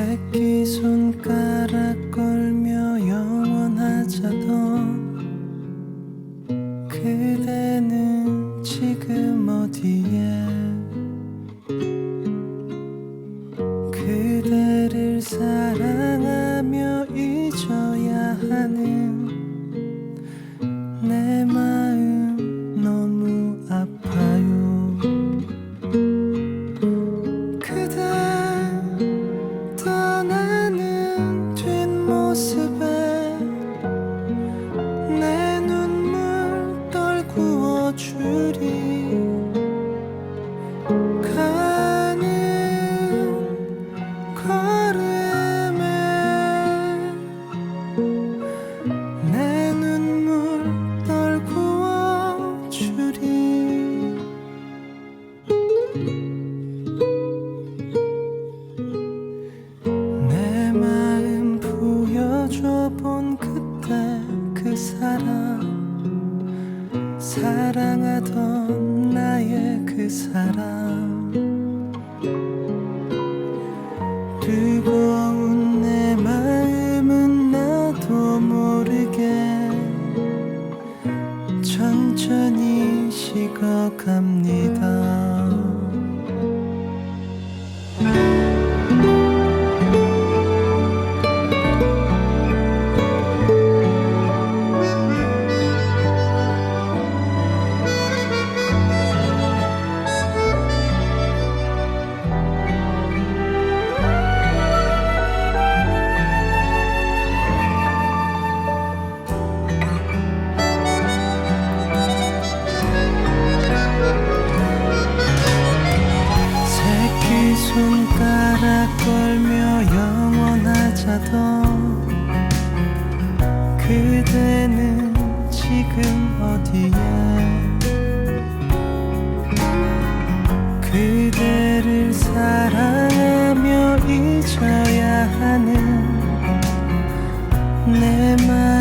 새끼 손가락 걸며 영원하자던 그대는 지금 어디에 to 사랑하던 나의 그 사람. 뜨거 걸며 영원하자던 그대는 지금 어디에? 그대를 사랑하며 잊어야 하는 내마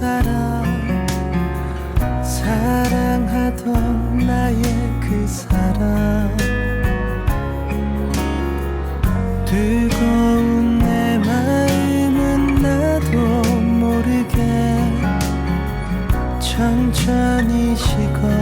사람 사랑하던 나의 그 사람. 뜨거운 내 마음은 나도 모르게 천천히 식어갑니다